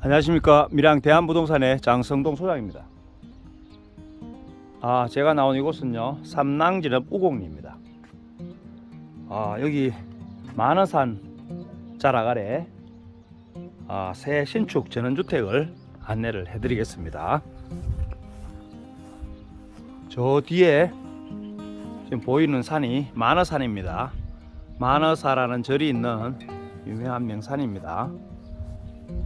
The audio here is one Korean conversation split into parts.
안녕하십니까 밀양 대한부동산의 장성동 소장입니다. 아 제가 나온 이곳은요 삼낭지읍 우곡리입니다. 아 여기 만어산 자락 아래 아, 새 신축 전원주택을 안내를 해드리겠습니다. 저 뒤에 지금 보이는 산이 만어산입니다. 만어사라는 절이 있는 유명한 명산입니다.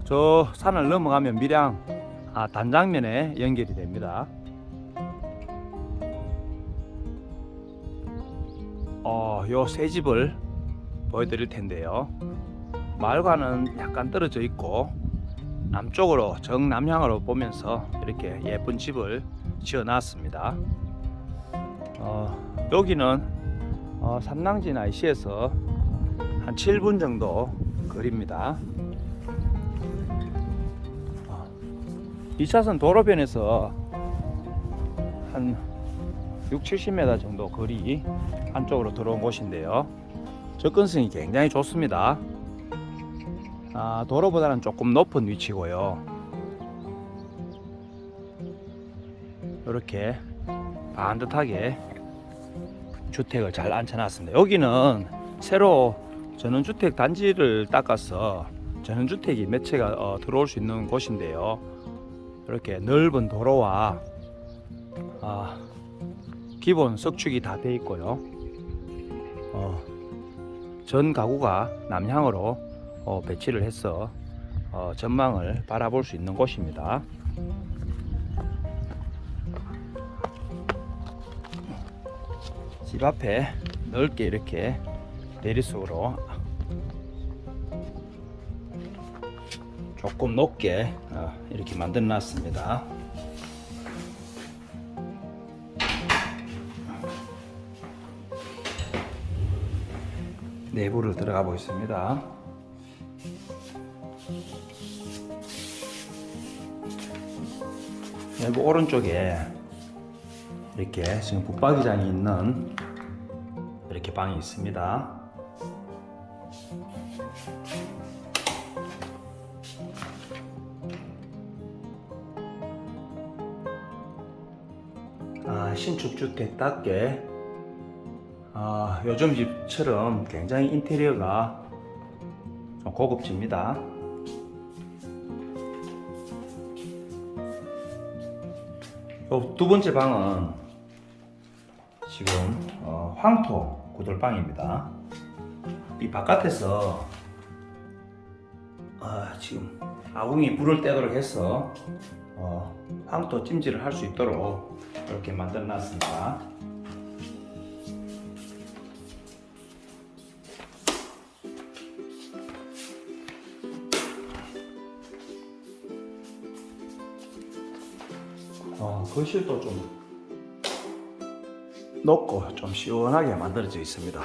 저 산을 넘어가면 밀양 아, 단장면에 연결이 됩니다. 어, 요새 집을 보여드릴 텐데요. 마을과는 약간 떨어져 있고 남쪽으로 정남향으로 보면서 이렇게 예쁜 집을 지어 놨습니다. 어, 여기는 어, 삼낭진 IC에서 한 7분 정도 거리입니다. 2차선 도로변에서 한 6, 70m 정도 거리 안쪽으로 들어온 곳인데요. 접근성이 굉장히 좋습니다. 아, 도로보다는 조금 높은 위치고요. 이렇게 반듯하게 주택을 잘 앉혀놨습니다. 여기는 새로 전원주택 단지를 닦아서 전원주택이 몇 채가 어, 들어올 수 있는 곳인데요. 이렇게 넓은 도로와 아, 기본 석축이 다 돼 있고요. 어, 전 가구가 남향으로 어, 배치를 해서 어, 전망을 바라볼 수 있는 곳입니다. 집 앞에 넓게 이렇게 내리석으로 조금 높게 어, 이렇게 만들어 놨습니다. 내부를 들어가 보겠습니다. 내부 오른쪽에 이렇게 지금 붙박이장이 있는 이렇게 방이 있습니다. 아, 신축 주택답게 아, 요즘 집처럼 굉장히 인테리어가 좀 고급집니다. 요두 번째 방은 지금 어, 황토 구들방입니다. 이 바깥에서 아, 지금 아궁이 불을 떼도록 해서 어, 황토 찜질을 할 수 있도록 이렇게 만들어 놨습니다. 어, 거실도 좀 높고 좀 시원하게 만들어져 있습니다.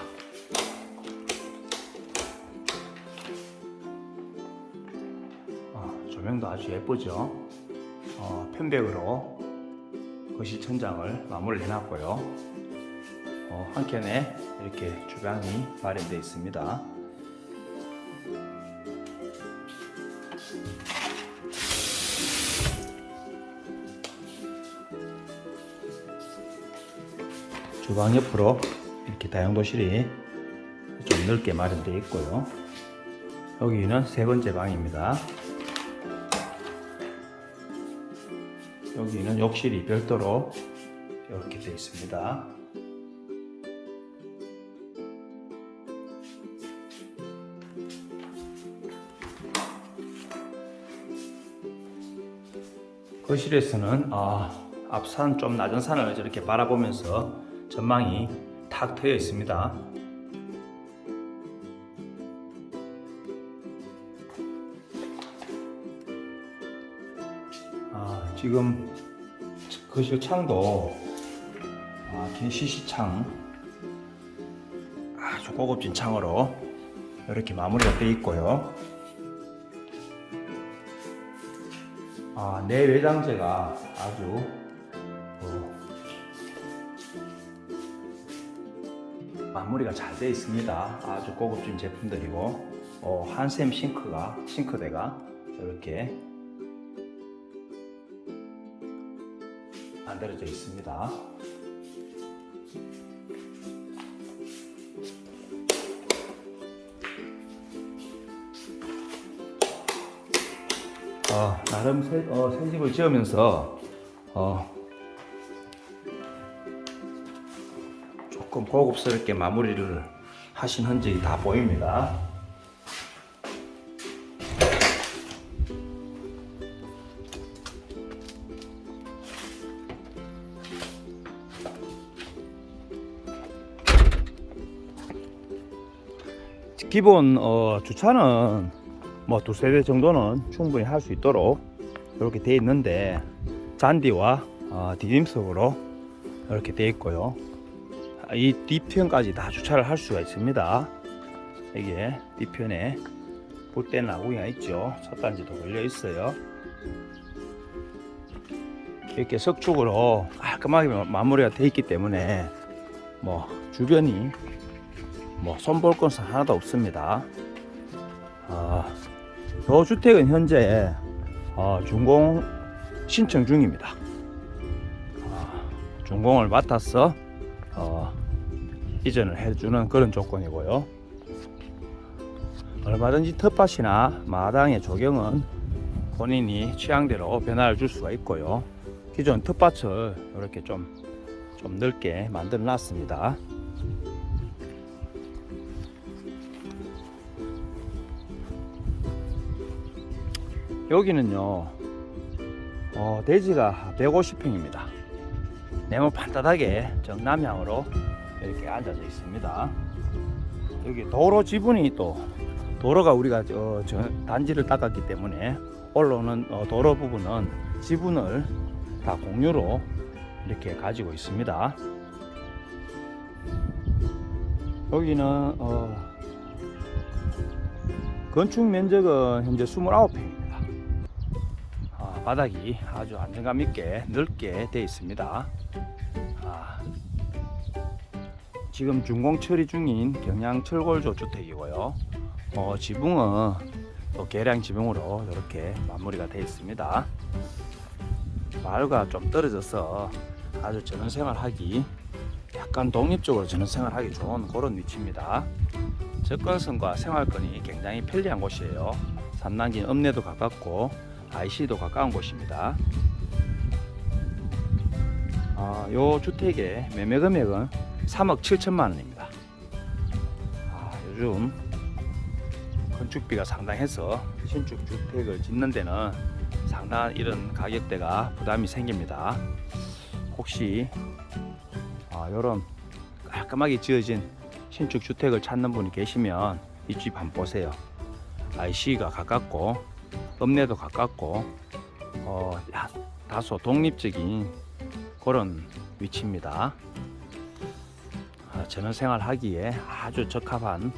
아, 조명도 아주 예쁘죠. 어, 편백으로 거실 천장을 마무리를 해놨고요. 어, 한 켠에 이렇게 주방이 마련되어 있습니다. 주방 옆으로 이렇게 다용도실이 좀 넓게 마련되어 있고요. 여기는 세 번째 방입니다. 여기는 욕실이 별도로 이렇게 되어 있습니다. 거실에서는 아, 앞산 좀 낮은 산을 저렇게 바라보면서 전망이 탁 트여 있습니다. 아, 지금 거실 창도 아, 긴 시시 창 아주 고급진 창으로 이렇게 마무리가 되어 있고요. 아, 내외장재가 아주 마무리가 잘 되어 있습니다. 아주 고급진 제품들이고 어, 한샘 싱크가 싱크대가 이렇게 만들어져 있습니다. 어, 나름 새, 어, 새 집을 지으면서 어, 조금 고급스럽게 마무리를 하신 흔적이 다 보입니다. 기본 어, 주차는 뭐 두세 대 정도는 충분히 할 수 있도록 이렇게 되어 있는데 잔디와 어, 디딤석으로 이렇게 되어 있고요. 이 뒤편까지 다 주차를 할 수가 있습니다. 이게 뒤편에 볼땐 나구이가 있죠. 솥단지도 걸려 있어요. 이렇게 석축으로 깔끔하게 마- 마무리가 되어 있기 때문에 뭐 주변이 뭐 손볼 것은 하나도 없습니다. 아, 저 주택은 현재 어, 준공 신청 중입니다. 아, 준공을 맡아서 어, 이전을 해주는 그런 조건이고요. 얼마든지 텃밭이나 마당의 조경은 본인이 취향대로 변화를 줄 수가 있고요. 기존 텃밭을 이렇게 좀, 좀 넓게 만들어 놨습니다. 여기는요, 어, 대지가 150평입니다. 네모 반듯하게 정남향으로 이렇게 앉아져 있습니다. 여기 도로 지분이 또 도로가 우리가 저, 저 단지를 닦았기 때문에 올라오는 어, 도로 부분은 지분을 다 공유로 이렇게 가지고 있습니다. 여기는 어, 건축 면적은 현재 29평입니다. 아, 바닥이 아주 안정감 있게 넓게 되어 있습니다. 지금 준공 처리 중인 경양 철골조 주택이고요. 어, 지붕은 또 계량 지붕으로 이렇게 마무리가 되어 있습니다. 마을과 좀 떨어져서 아주 전원생활하기 약간 독립적으로 전원생활하기 좋은 그런 위치입니다. 접근성과 생활권이 굉장히 편리한 곳이에요. 산단진 읍내도 가깝고 IC도 가까운 곳입니다. 아, 요 주택의 매매 금액은 3억 7천만 원입니다. 아, 요즘 건축비가 상당해서 신축 주택을 짓는 데는 상당한 이런 가격대가 부담이 생깁니다. 혹시 아, 이런 깔끔하게 지어진 신축 주택을 찾는 분이 계시면 이 집 한번 보세요. IC가 가깝고 읍내도 가깝고 어, 야, 다소 독립적인 그런 위치입니다. 아, 전원생활하기에 아주 적합한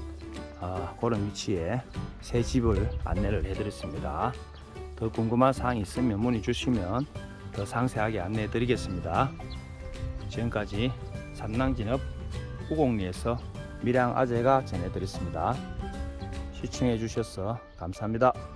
아, 그런 위치에 새 집을 안내를 해드렸습리다더 궁금한 사항이 있으면 문의 주시면 더 상세하게 안내해 드리겠습니다. 지금까지 삼랑진읍 후곡리에서 밀양 아재가 전해드렸습니다. 시청해 주셔서 감사합니다.